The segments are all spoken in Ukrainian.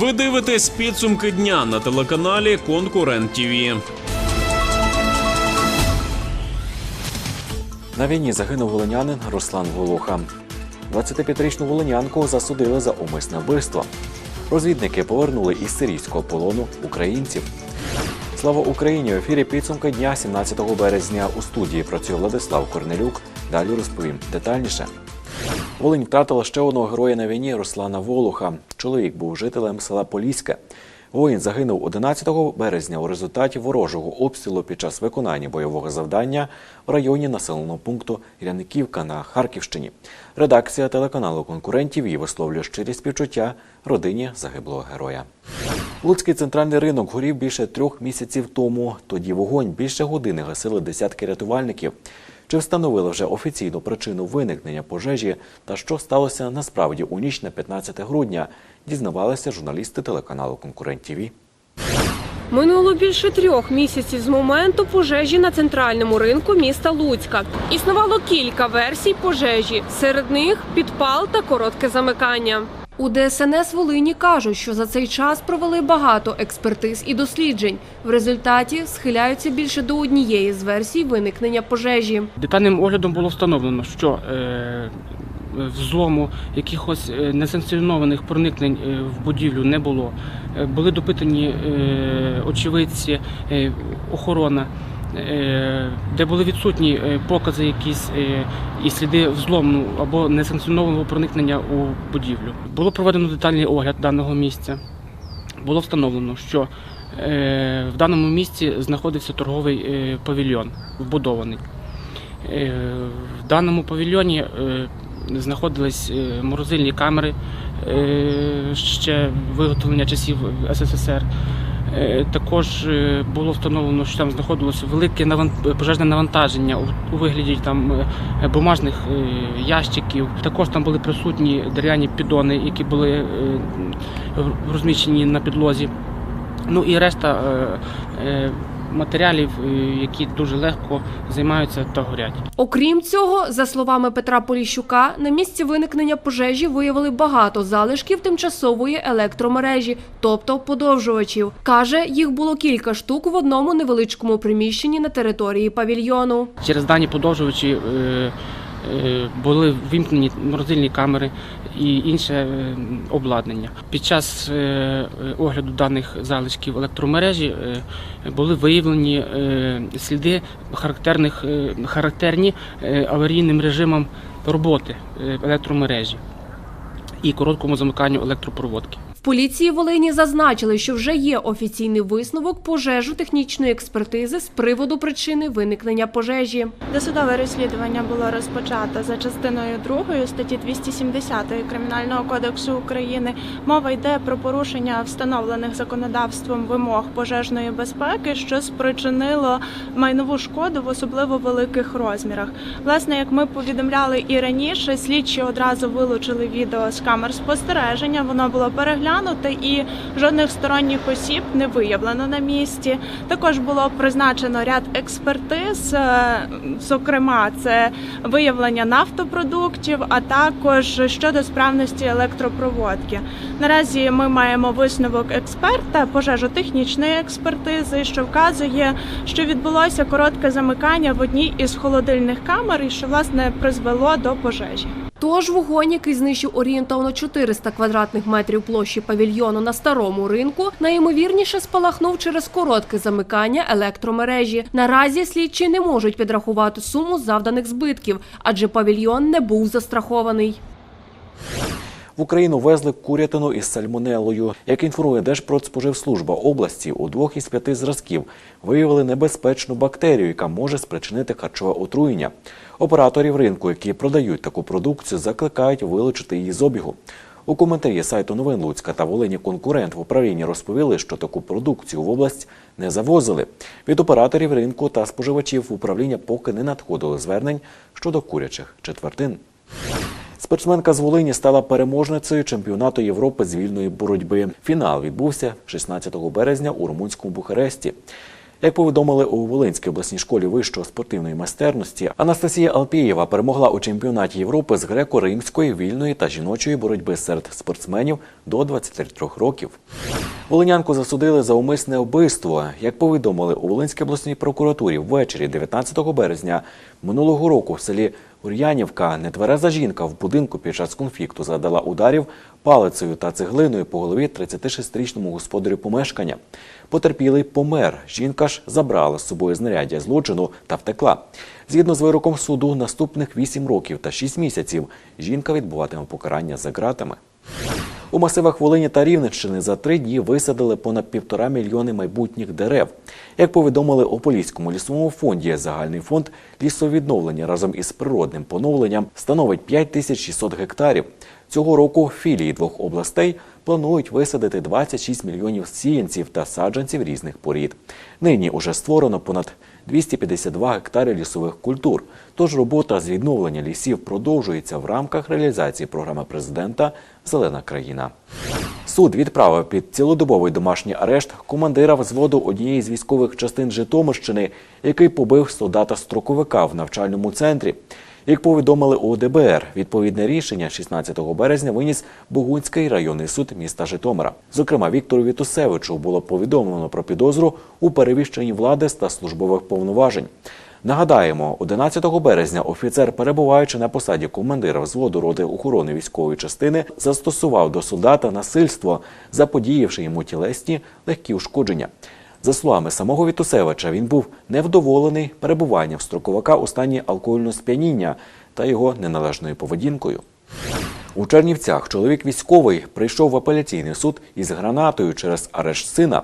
Ви дивитесь підсумки дня на телеканалі Конкурент ТІВІ. На війні загинув волинянин Руслан Волуха. 25-річну волинянку засудили за умисне вбивство. Розвідники повернули із сирійського полону українців. Слава Україні! В ефірі підсумки дня 17 березня у студії працює Владислав Корнелюк. Далі розповім детальніше. Волинь втратила ще одного героя на війні Руслана Волуха. Чоловік був жителем села Поліське. Воїн загинув 11 березня у результаті ворожого обстрілу під час виконання бойового завдання в районі населеного пункту Ряниківка на Харківщині. Редакція телеканалу конкурентів її висловлює щирі співчуття родині загиблого героя. Луцький центральний ринок горів більше трьох місяців тому. Тоді вогонь більше години гасили десятки рятувальників. Чи встановили вже офіційну причину виникнення пожежі та що сталося насправді у ніч на 15 грудня, дізнавалися журналісти телеканалу Конкурент ТІВІ. Минуло більше трьох місяців з моменту пожежі на центральному ринку міста Луцька. Існувало кілька версій пожежі. Серед них підпал та коротке замикання. У ДСНС Волині кажуть, що за цей час провели багато експертиз і досліджень. В результаті схиляються більше до однієї з версій виникнення пожежі. Детальним оглядом було встановлено, що е, взлому якихось е, несанкціонованих проникнень е, в будівлю не було. Е, Були допитані очевидці, охорона, де були відсутні е, покази якісь е, і сліди взлому або несанкціонованого проникнення у будівлю. Було проведено детальний огляд даного місця. Було встановлено, що е, в даному місці знаходився торговий е, павільйон, вбудований. Е, В даному павільйоні е, знаходились е, морозильні камери е, ще виготовлення часів СССР. Е, Також е, було встановлено, що там знаходилося велике пожежне навантаження у- вигляді там е, бумажних ящиків. Також там були присутні дерев'яні підони, які були розміщені на підлозі. Ну і решта матеріалів, е, які дуже легко займаються та горять. Окрім цього, за словами Петра Поліщука, на місці виникнення пожежі виявили багато залишків тимчасової електромережі, тобто подовжувачів. Каже, їх було кілька штук в одному невеличкому приміщенні на території павільйону. Через дані подовжувачі е, е, були вимкнені морозильні камери і інше е, обладнання. Під час е, е, огляду даних залишків електромережі е, були виявлені е, сліди характерних, е, характерні е, аварійним режимом роботи е, електромережі і короткому замиканню електропроводки. В поліції Волині зазначили, що вже є офіційний висновок пожежу технічної експертизи з приводу причини виникнення пожежі. Досудове розслідування було розпочато за частиною 2 статті 270 Кримінального кодексу України. Мова йде про порушення встановлених законодавством вимог пожежної безпеки, що спричинило майнову шкоду в особливо великих розмірах. Власне, як ми повідомляли і раніше, слідчі одразу вилучили відео з камер спостереження. Воно було переглянуте і жодних сторонніх осіб не виявлено на місці. Також було призначено ряд експертиз, е, зокрема, це виявлення нафтопродуктів, а також щодо справності електропроводки. Наразі ми маємо висновок експерта пожежотехнічної експертизи, що вказує, що відбулося коротке замикання в одній із холодильних камер, і що власне призвело до пожежі. Тож вогонь, який знищив орієнтовно 400 квадратних метрів площі павільйону на старому ринку, найімовірніше спалахнув через коротке замикання електромережі. Наразі слідчі не можуть підрахувати суму завданих збитків, адже павільйон не був застрахований. В Україну везли курятину із сальмонелою. Як інформує Держпродспоживслужба області, у двох із п'яти зразків виявили небезпечну бактерію, яка може спричинити харчове отруєння. Операторів ринку, які продають таку продукцію, закликають вилучити її з обігу. У коментарі сайту новин Луцька та Волині конкурент в управлінні розповіли, що таку продукцію в область не завозили. Від операторів ринку та споживачів управління поки не надходили звернень щодо курячих четвертин. Спортсменка з Волині стала переможницею чемпіонату Європи з вільної боротьби. Фінал відбувся 16 березня у румунському Бухаресті. Як повідомили у Волинській обласній школі вищої спортивної майстерності, Анастасія Алпієва перемогла у чемпіонаті Європи з греко-римської, вільної та жіночої боротьби серед спортсменів до 23 років. Волинянку засудили за умисне вбивство. Як повідомили у Волинській обласній прокуратурі ввечері 19 березня минулого року в селі Ур'янівка нетвереза жінка в будинку під час конфлікту задала ударів палицею та цеглиною по голові 36-річному господарю помешкання. Потерпілий помер. Жінка ж забрала з собою знаряддя злочину та втекла. Згідно з вироком суду, наступних 8 років та 6 місяців жінка відбуватиме покарання за ґратами. У масивах Волині та Рівненщини за три дні висадили понад півтора мільйони майбутніх дерев. Як повідомили у Поліському лісовому фонді, загальний фонд лісовідновлення разом із природним поновленням становить 5600 гектарів. Цього року філії двох областей планують висадити 26 мільйонів сіянців та саджанців різних порід. Нині уже створено понад 252 гектари лісових культур. Тож робота з відновлення лісів продовжується в рамках реалізації програми президента Зелена країна. Суд відправив під цілодобовий домашній арешт командира взводу однієї з військових частин Житомирщини, який побив солдата строковика в навчальному центрі. Як повідомили у ДБР, відповідне рішення 16 березня виніс Богунський районний суд міста Житомира. Зокрема, Віктору Вітусевичу було повідомлено про підозру у перевіщенні влади та службових повноважень. Нагадаємо, 11 березня офіцер, перебуваючи на посаді командира взводу роти охорони військової частини, застосував до солдата насильство, заподіявши йому тілесні легкі ушкодження. За словами самого Вітусевича, він був невдоволений перебуванням строковика у стані алкогольного сп'яніння та його неналежною поведінкою. У Чернівцях чоловік військовий прийшов в апеляційний суд із гранатою через арешт сина.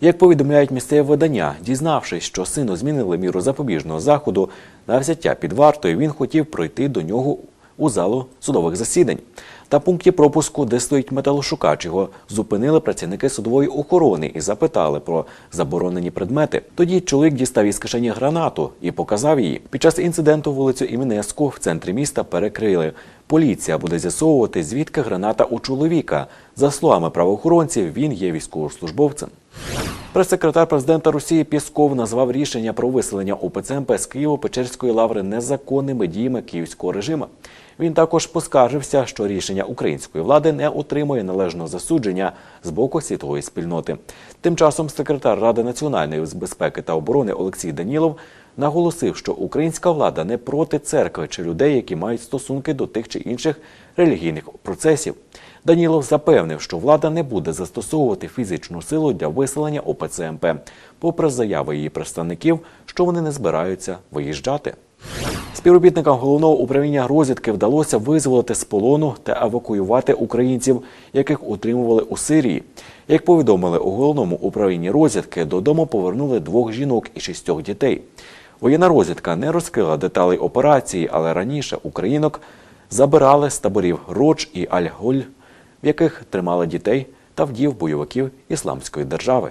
Як повідомляють місцеві видання, дізнавшись, що сину змінили міру запобіжного заходу на взяття під вартою, він хотів пройти до нього у залу судових засідань. Та пункті пропуску, де стоїть металошукач, його зупинили працівники судової охорони і запитали про заборонені предмети. Тоді чоловік дістав із кишені гранату і показав її. Під час інциденту вулицю Іменеску в центрі міста перекрили. Поліція буде з'ясовувати, звідки граната у чоловіка. За словами правоохоронців, він є військовослужбовцем. Прес-секретар президента Росії Пєсков назвав рішення про виселення ОПЦМП з Києво-Печерської лаври незаконними діями київського режиму. Він також поскаржився, що рішення української влади не отримує належного засудження з боку світової спільноти. Тим часом секретар Ради національної безпеки та оборони Олексій Данілов наголосив, що українська влада не проти церкви чи людей, які мають стосунки до тих чи інших релігійних процесів. Данілов запевнив, що влада не буде застосовувати фізичну силу для виселення ОПЦМП, попри заяви її представників, що вони не збираються виїжджати. Співробітникам головного управління розвідки вдалося визволити з полону та евакуювати українців, яких утримували у Сирії. Як повідомили у головному управлінні розвідки, додому повернули двох жінок і шістьох дітей. Воєнна розвідка не розкрила деталей операції, але раніше українок забирали з таборів Родж і Аль-Голь, в яких тримали дітей та вдів бойовиків ісламської держави.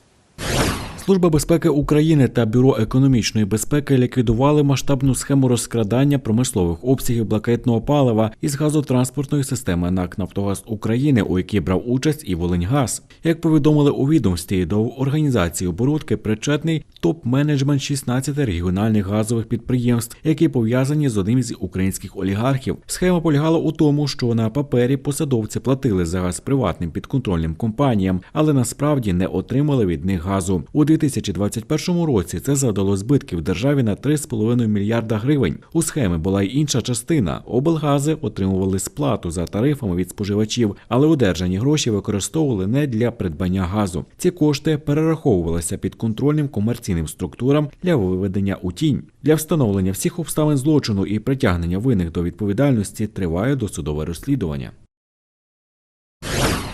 Служба безпеки України та Бюро економічної безпеки ліквідували масштабну схему розкрадання промислових обсягів блакитного палива із газотранспортної системи НАК «Нафтогаз України, у якій брав участь і Волиньгаз. Як повідомили у відомстві, до організації оборудки причетний топ-менеджмент 16 регіональних газових підприємств, які пов'язані з одним з українських олігархів. Схема полягала у тому, що на папері посадовці платили за газ приватним підконтрольним компаніям, але насправді не отримали від них газу. У 2021 році це завдало збитків державі на 3,5 мільярда гривень. У схеми була й інша частина. Облгази отримували сплату за тарифами від споживачів, але одержані гроші використовували не для придбання газу. Ці кошти перераховувалися підконтрольним комерційним структурам для виведення у тінь. Для встановлення всіх обставин злочину і притягнення винних до відповідальності триває досудове розслідування.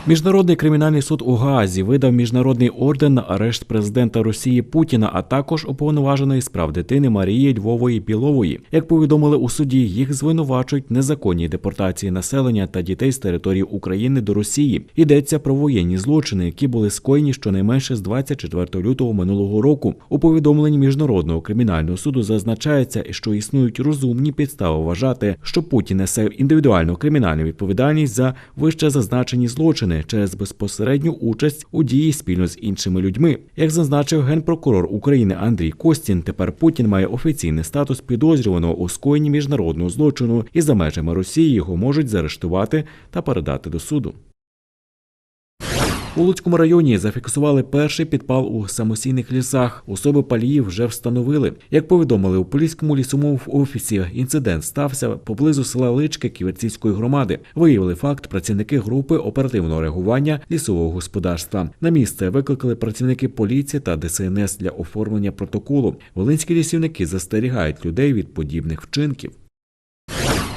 Міжнародний кримінальний суд у Гаазі видав міжнародний орден на арешт президента Росії Путіна, а також уповноваженої з прав дитини Марії Львової Білової. Як повідомили у суді, їх звинувачують незаконній депортації населення та дітей з території України до Росії. Йдеться про воєнні злочини, які були скоєні щонайменше з 24 лютого минулого року. У повідомленні міжнародного кримінального суду зазначається, що існують розумні підстави вважати, що Путін несе індивідуальну кримінальну відповідальність за вище зазначені злочини через безпосередню участь у дії спільно з іншими людьми. Як зазначив генпрокурор України Андрій Костін, тепер Путін має офіційний статус підозрюваного у скоєнні міжнародного злочину, і за межами Росії його можуть заарештувати та передати до суду. У Луцькому районі зафіксували перший підпал у самосійних лісах. Особи паліїв вже встановили. Як повідомили у поліському лісовому офісі, інцидент стався поблизу села Лички Ківерцівської громади. Виявили факт працівники групи оперативного реагування лісового господарства. На місце викликали працівники поліції та ДСНС для оформлення протоколу. Волинські лісівники застерігають людей від подібних вчинків.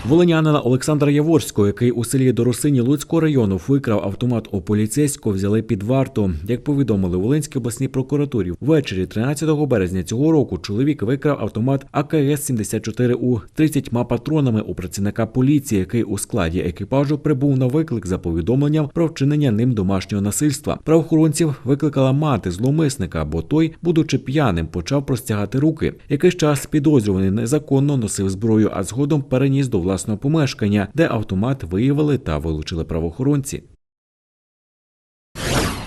Волинянина Олександра Яворського, який у селі Доросині Луцького району викрав автомат у поліцейського, взяли під варту. Як повідомили в Волинській обласній прокуратурі, ввечері 13 березня цього року чоловік викрав автомат АКС-74 у 30 патронами у працівника поліції, який у складі екіпажу прибув на виклик за повідомленням про вчинення ним домашнього насильства. Правоохоронців викликала мати зловмисника, бо той, будучи п'яним, почав простягати руки. Якийсь час підозрюваний незаконно носив зброю, а згодом переніс до власного помешкання, де автомат виявили та вилучили правоохоронці.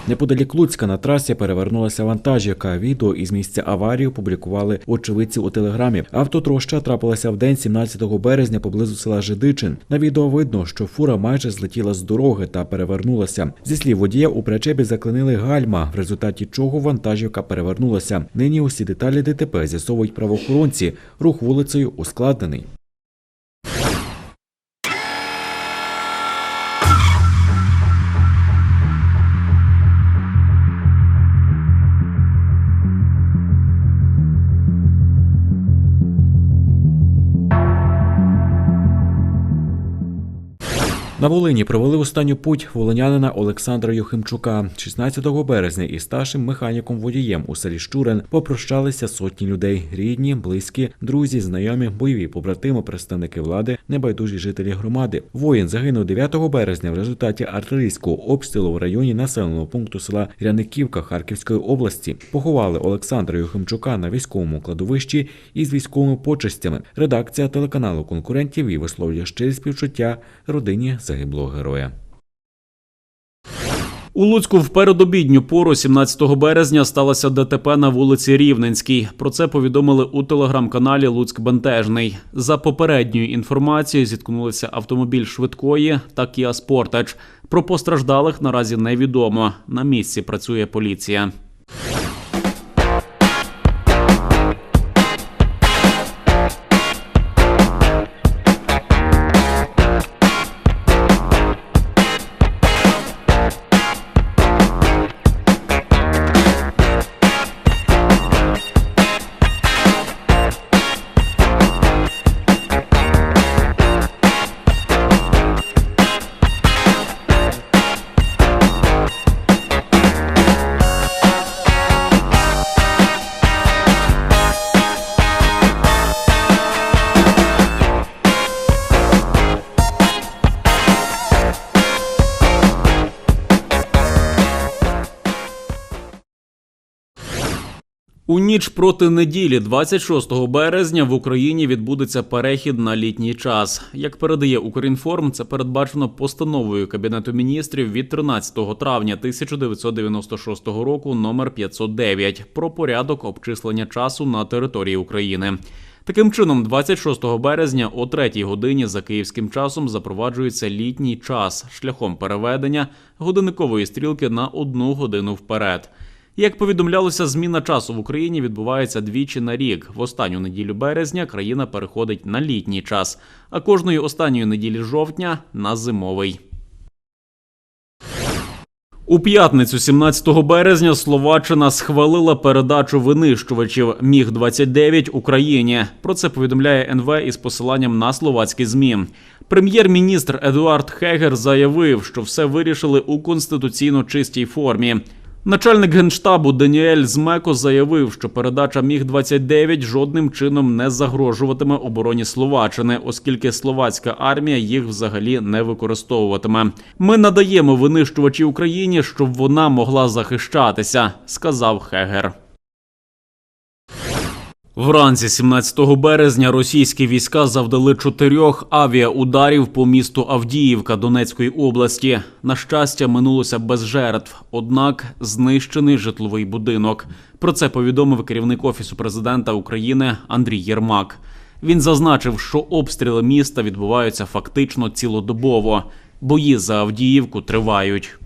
Неподалік Луцька на трасі перевернулася вантажівка. Відео із місця аварії опублікували очевидці у телеграмі. Автотроща трапилася в день 17 березня поблизу села Жидичин. На відео видно, що фура майже злетіла з дороги та перевернулася. Зі слів водія у причепі заклинили гальма, в результаті чого вантажівка перевернулася. Нині усі деталі ДТП з'ясовують правоохоронці. Рух вулицею ускладнений. На Волині провели останню путь волинянина Олександра Юхимчука. 16 березня із старшим механіком водієм у селі Щурин попрощалися сотні людей: рідні, близькі, друзі, знайомі, бойові побратими, представники влади, небайдужі жителі громади. Воїн загинув 9 березня в результаті артилерійського обстрілу в районі населеного пункту села Ряниківка Харківської області. Поховали Олександра Юхимчука на військовому кладовищі із військовими почестями. Редакція телеканалу конкурентів і висловлює щирі співчуття родині загиблого героя. У Луцьку в передобідню пору 17 березня сталося ДТП на вулиці Рівненській. Про це повідомили у телеграм-каналі Луцьк Бентежний. За попередньою інформацією зіткнулися автомобіль швидкої та Kia Sportage. Про постраждалих наразі невідомо. На місці працює поліція. У ніч проти неділі, 26 березня, в Україні відбудеться перехід на літній час. Як передає Укрінформ, це передбачено постановою Кабінету міністрів від 13 травня 1996 року номер 509 про порядок обчислення часу на території України. Таким чином, 26 березня о 3 годині за київським часом запроваджується літній час шляхом переведення годинникової стрілки на одну годину вперед. Як повідомлялося, зміна часу в Україні відбувається двічі на рік. В останню неділю березня країна переходить на літній час, а кожної останньої неділі жовтня на зимовий. У п'ятницю, 17 березня, Словаччина схвалила передачу винищувачів Міг 29 Україні. Про це повідомляє НВ із посиланням на словацькі змі. Прем'єр-міністр Едуард Хегер заявив, що все вирішили у конституційно чистій формі. Начальник генштабу Даніель Змеко заявив, що передача Міг 29 жодним чином не загрожуватиме обороні Словаччини, оскільки словацька армія їх взагалі не використовуватиме. Ми надаємо винищувачі Україні, щоб вона могла захищатися, сказав Хегер. Вранці 17 березня російські війська завдали чотирьох авіаударів по місту Авдіївка Донецької області. На щастя, минулося без жертв, однак знищений житловий будинок. Про це повідомив керівник офісу президента України Андрій Єрмак. Він зазначив, що обстріли міста відбуваються фактично цілодобово. Бої за Авдіївку тривають.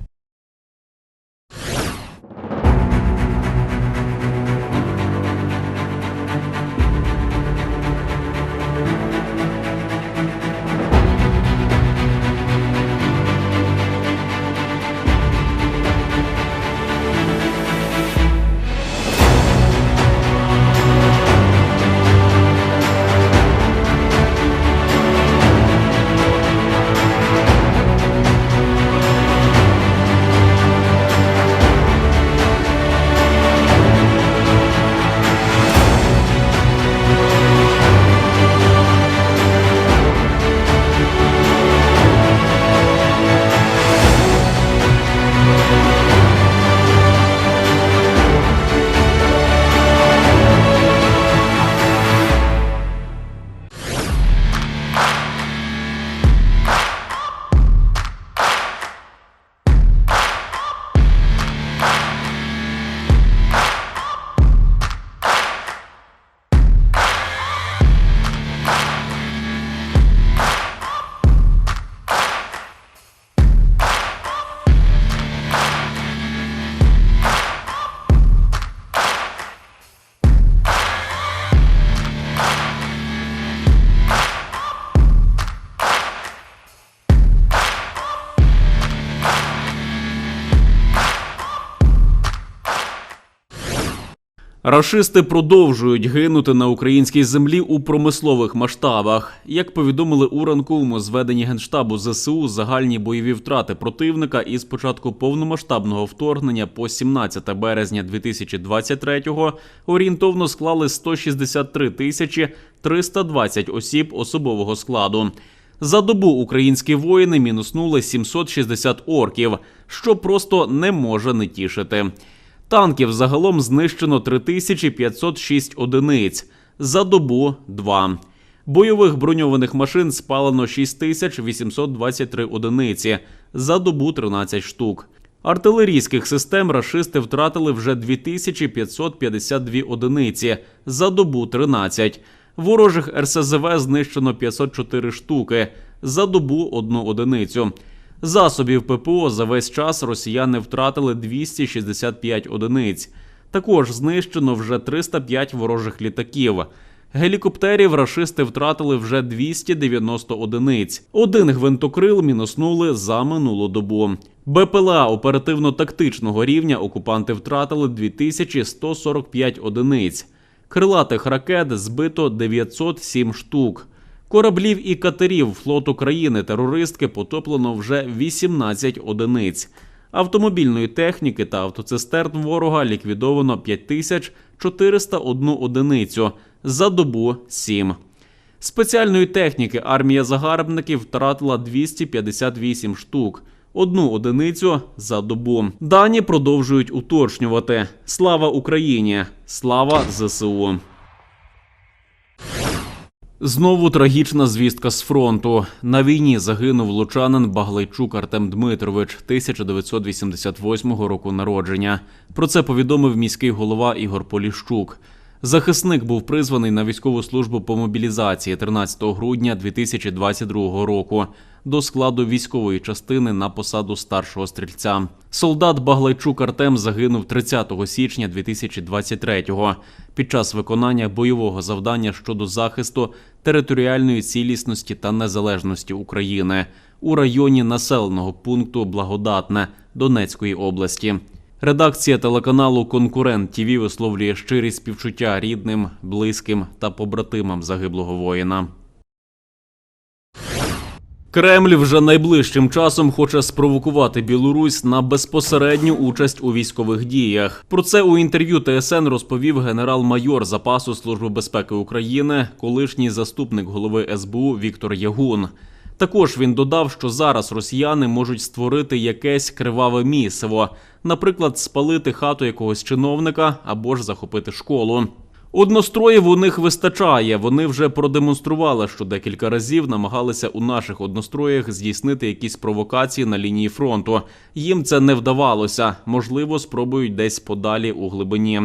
Рашисти продовжують гинути на українській землі у промислових масштабах. Як повідомили у ранковому зведенні генштабу ЗСУ, загальні бойові втрати противника із початку повномасштабного вторгнення по 17 березня 2023-го орієнтовно склали 163 тисячі 320 осіб особового складу. За добу українські воїни мінуснули 760 орків, що просто не може не тішити. Танків загалом знищено 3506 одиниць, за добу 2. Бойових броньованих машин спалено 6823 одиниці, за добу 13 штук. Артилерійських систем рашисти втратили вже 2552 одиниці, за добу 13. Ворожих РСЗВ знищено 504 штуки, за добу одну одиницю. Засобів ППО за весь час росіяни втратили 265 одиниць. Також знищено вже 305 ворожих літаків. Гелікоптерів рашисти втратили вже 290 одиниць. Один гвинтокрил мінуснули за минулу добу. БПЛА оперативно-тактичного рівня окупанти втратили 2145 одиниць. Крилатих ракет збито 907 штук. Кораблів і катерів флоту країни терористки потоплено вже 18 одиниць. Автомобільної техніки та автоцистерн ворога ліквідовано 5401 одиницю, за добу 7. Спеціальної техніки армія загарбників втратила 258 штук, одну одиницю за добу. Дані продовжують уточнювати. Слава Україні! Слава ЗСУ! Знову трагічна звістка з фронту. На війні загинув лучанин Баглайчук Артем Дмитрович 1988 року народження. Про це повідомив міський голова Ігор Поліщук. Захисник був призваний на військову службу по мобілізації 13 грудня 2022 року до складу військової частини на посаду старшого стрільця. Солдат Баглайчук Артем загинув 30 січня 2023-го під час виконання бойового завдання щодо захисту територіальної цілісності та незалежності України у районі населеного пункту Благодатне Донецької області. Редакція телеканалу Конкурент ТІВІ висловлює щирі співчуття рідним, близьким та побратимам загиблого воїна. Кремль вже найближчим часом хоче спровокувати Білорусь на безпосередню участь у військових діях. Про це у інтерв'ю ТСН розповів генерал-майор запасу Служби безпеки України, колишній заступник голови СБУ Віктор Ягун. Також він додав, що зараз росіяни можуть створити якесь криваве місиво, наприклад, спалити хату якогось чиновника або ж захопити школу. Одностроїв у них вистачає. Вони вже продемонстрували, що декілька разів намагалися у наших одностроях здійснити якісь провокації на лінії фронту. Їм це не вдавалося. Можливо, спробують десь подалі у глибині.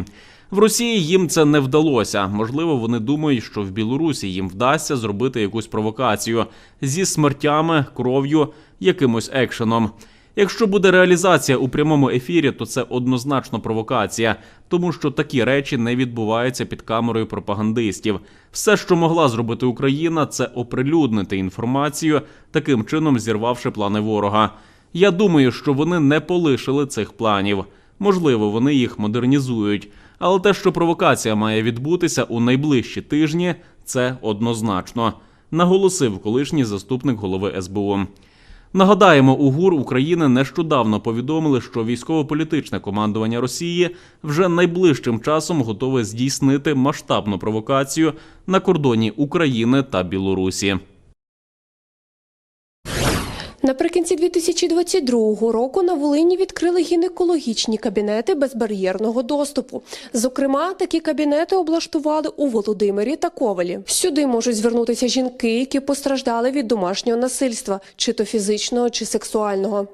В Росії їм це не вдалося. Можливо, вони думають, що в Білорусі їм вдасться зробити якусь провокацію зі смертями, кров'ю, якимось екшеном. Якщо буде реалізація у прямому ефірі, то це однозначно провокація, тому що такі речі не відбуваються під камерою пропагандистів. Все, що могла зробити Україна, це оприлюднити інформацію, таким чином зірвавши плани ворога. Я думаю, що вони не полишили цих планів. Можливо, вони їх модернізують. Але те, що провокація має відбутися у найближчі тижні, це однозначно, наголосив колишній заступник голови СБУ. Нагадаємо, у ГУР України нещодавно повідомили, що військово-політичне командування Росії вже найближчим часом готове здійснити масштабну провокацію на кордоні України та Білорусі. Наприкінці 2022 року на Волині відкрили гінекологічні кабінети безбар'єрного доступу. Зокрема, такі кабінети облаштували у Володимирі та Ковалі. Сюди можуть звернутися жінки, які постраждали від домашнього насильства, чи то фізичного, чи сексуального.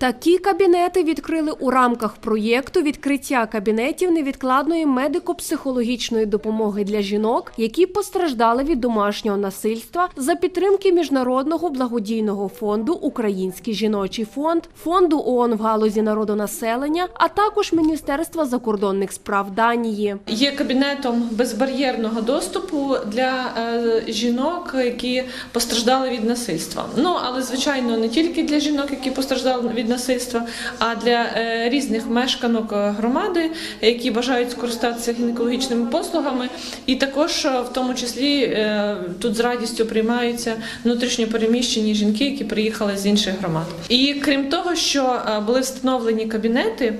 Такі кабінети відкрили у рамках проєкту відкриття кабінетів невідкладної медико-психологічної допомоги для жінок, які постраждали від домашнього насильства за підтримки міжнародного благодійного фонду Український жіночий фонд, фонду ООН в галузі народонаселення, а також Міністерства закордонних справ Данії. Є кабінетом безбар'єрного доступу для е, жінок, які постраждали від насильства. Ну але звичайно не тільки для жінок, які постраждали від насильства, а для е, різних мешканок е, громади, які бажають скористатися гінекологічними послугами, і також е, в тому числі тут з радістю приймаються внутрішньо переміщені жінки, які приїхали з інших громад. І крім того, що були встановлені кабінети,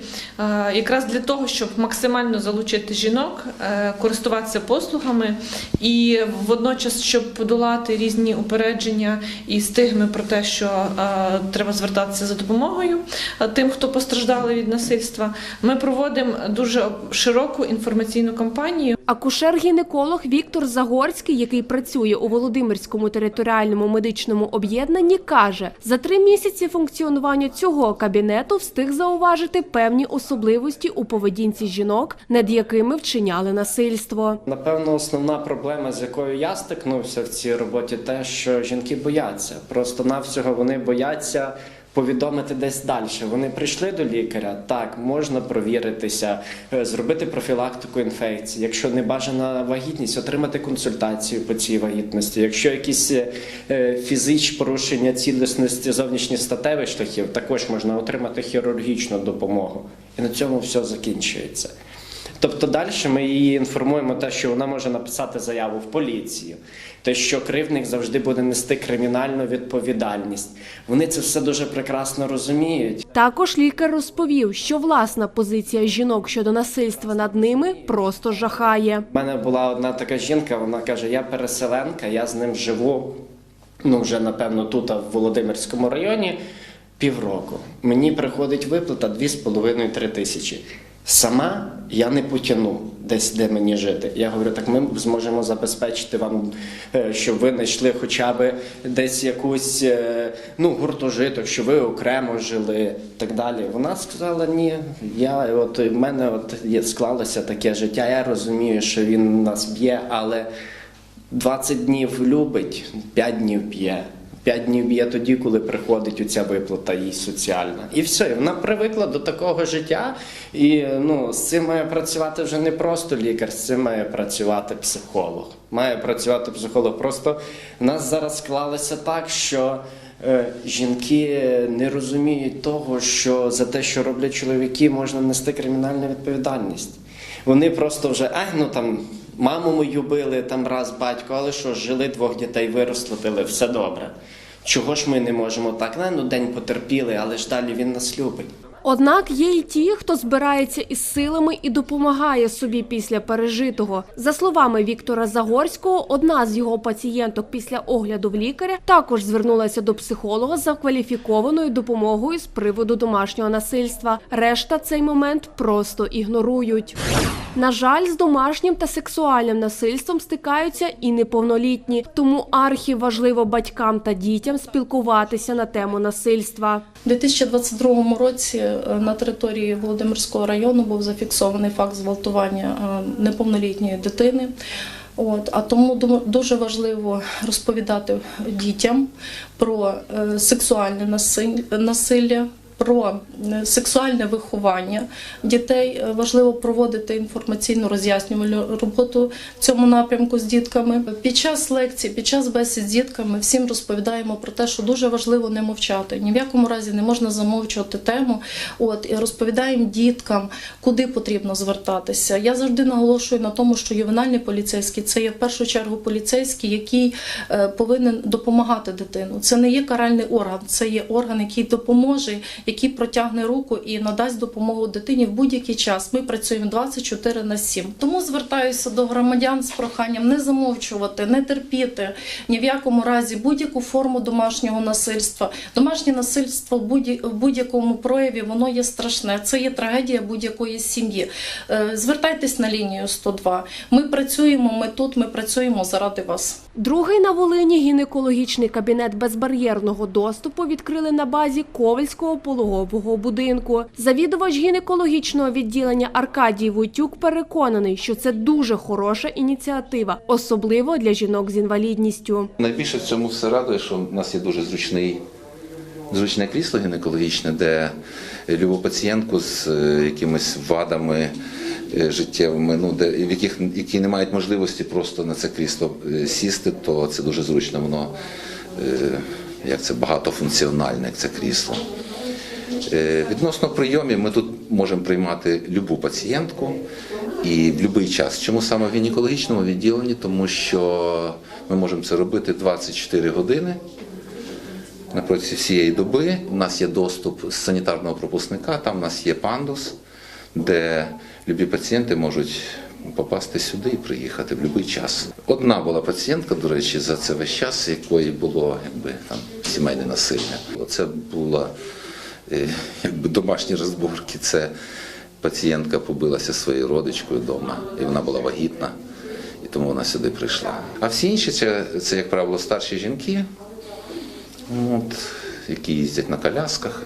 якраз для того, щоб максимально залучити жінок, користуватися послугами, і водночас, щоб подолати різні упередження і стигми про те, що треба звертатися за допомогою е, тим, хто постраждали від насильства, ми проводимо дуже широку інформаційну кампанію. Акушер-гінеколог Віктор Загорський, який працює у Володимирському територіальному медичному об'єднанні, каже, за три місяці функціонування цього кабінету встиг зауважити певні особливості у поведінці жінок, над якими вчиняли насильство. Напевно, основна проблема, з якою я стикнувся в цій роботі, те, що жінки бояться. Просто навсього вони бояться. Повідомити десь далі. Вони прийшли до лікаря. Так, можна провіритися, е, зробити профілактику інфекції. Якщо не бажана вагітність, отримати консультацію по цій вагітності. Якщо якісь е, фізичні порушення цілісності зовнішніх статевих шляхів, також можна отримати хірургічну допомогу. І на цьому все закінчується. Тобто далі ми її інформуємо те, що вона може написати заяву в поліцію, те, що кривдник завжди буде нести кримінальну відповідальність. Вони це все дуже прекрасно розуміють. Також лікар розповів, що власна позиція жінок щодо насильства над ними просто жахає. У мене була одна така жінка, вона каже: Я переселенка, я з ним живу. Ну, вже напевно, тут, в Володимирському районі півроку. Мені приходить виплата 2,5-3 тисячі. Сама я не потягну десь, де мені жити. Я говорю, так ми зможемо забезпечити вам, е, щоб ви знайшли хоча б десь якусь е, ну, гуртожиток, щоб ви окремо жили так далі. Вона сказала, ні, я от в мене от склалося таке життя. Я розумію, що він нас б'є, але 20 днів любить, 5 днів п'є. 5 днів б'є тоді, коли приходить оця виплата їй соціальна. І все, і вона привикла до такого життя. І ну, з цим має працювати вже не просто лікар, з цим має працювати психолог. Має працювати психолог. Просто в нас зараз склалося так, що е, жінки не розуміють того, що за те, що роблять чоловіки, можна нести кримінальну відповідальність. Вони просто вже, ай, ну там маму мою били, там раз батько, але що, жили двох дітей, виросли, Били все добре. Чого ж ми не можемо так? Не, ну день потерпіли, але ж далі він нас любить. Однак є й ті, хто збирається із силами і допомагає собі після пережитого. За словами Віктора Загорського, одна з його пацієнток після огляду в лікаря також звернулася до психолога за кваліфікованою допомогою з приводу домашнього насильства. Решта цей момент просто ігнорують. На жаль, з домашнім та сексуальним насильством стикаються і неповнолітні, тому архі важливо батькам та дітям спілкуватися на тему насильства. У 2022 році на території Володимирського району був зафіксований факт зґвалтування е, неповнолітньої дитини. От, а тому дуже важливо розповідати дітям про е, сексуальне насилля. Про е, сексуальне виховання дітей Е, важливо проводити інформаційну роз'яснювальну роботу в цьому напрямку з дітками. Під час лекцій, під час бесід з дітками всім розповідаємо про те, що дуже важливо не мовчати. Ні в якому разі не можна замовчувати тему. От і розповідаємо діткам, куди потрібно звертатися. Я завжди наголошую на тому, що ювенальний поліцейський це є в першу чергу поліцейський, який е, повинен допомагати дитину. Це не є каральний орган, це є орган, який допоможе, який протягне руку і надасть допомогу дитині в будь-який час. Ми працюємо 24 на 7. Тому звертаюся до громадян з проханням не замовчувати, не терпіти ні в якому разі будь-яку форму домашнього насильства. Домашнє насильство в будь- в будь-якому прояві воно є страшне. Це є трагедія будь-якої сім'ї. Е, Звертайтесь на лінію 102. Ми працюємо, ми тут, ми працюємо заради вас. Другий на Волині гінекологічний кабінет безбар'єрного доступу відкрили на базі Ковальського пологового будинку. Завідувач гінекологічного відділення Аркадій Войтюк переконаний, що це дуже хороша ініціатива, особливо для жінок з інвалідністю. Найбільше в цьому все радує, що в нас є дуже зручний, зручне крісло гінекологічне, де любу пацієнтку з е, якимись вадами е, життєвими, ну, де, в яких, які не мають можливості просто на це крісло е, сісти, то це дуже зручно. Воно як це багатофункціональне, як це крісло. Е, Відносно прийомів, ми тут можемо приймати любу пацієнтку і в будь-який час. Чому саме в гінекологічному відділенні? Тому що ми можемо це робити 24 години на протязі всієї доби. У нас є доступ з санітарного пропускника, там у нас є пандус, де любі пацієнти можуть попасти сюди і приїхати в будь-який час. Одна була пацієнтка, до речі, за це весь час, якої було якби там сімейне насилля. Це була якби домашні розборки. Це пацієнтка побилася своєю родичкою вдома, і вона була вагітна, і тому вона сюди прийшла. А всі інші це, це як правило, старші жінки, от, які їздять на колясках.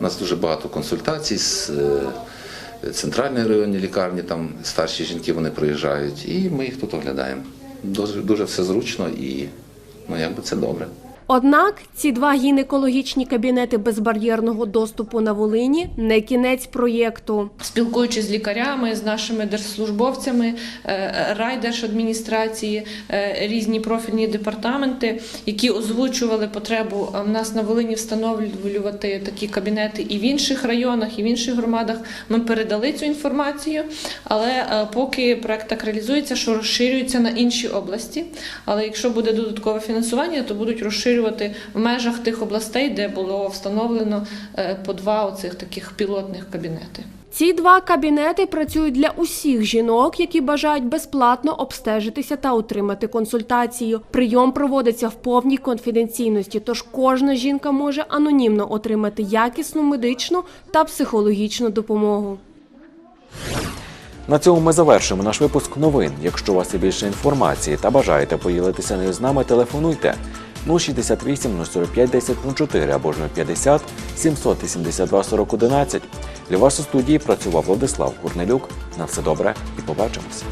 У нас дуже багато консультацій з е, центральної районної лікарні, там старші жінки вони приїжджають, і ми їх тут оглядаємо. Дуже, дуже все зручно і ну, якби це добре. Однак ці два гінекологічні кабінети безбар'єрного доступу на Волині не кінець проєкту. Спілкуючись з лікарями, з нашими держслужбовцями, е, райдержадміністрації, е, різні профільні департаменти, які озвучували потребу е, в нас на Волині встановлювати такі кабінети і в інших районах, і в інших громадах. Ми передали цю інформацію, але е, поки проект так реалізується, що розширюється на інші області. Але якщо буде додаткове фінансування, то будуть розширювати в межах тих областей, де було встановлено е, по два оцих таких пілотних кабінети. Ці два кабінети працюють для усіх жінок, які бажають безплатно обстежитися та отримати консультацію. Прийом проводиться в повній конфіденційності, тож кожна жінка може анонімно отримати якісну медичну та психологічну допомогу. На цьому ми завершимо наш випуск новин. Якщо у вас є більше інформації та бажаєте поділитися нею з нами, телефонуйте 068 045 10 04 або ж 050 782 40 11. Для вас у студії працював Владислав Курнелюк. На все добре і побачимось.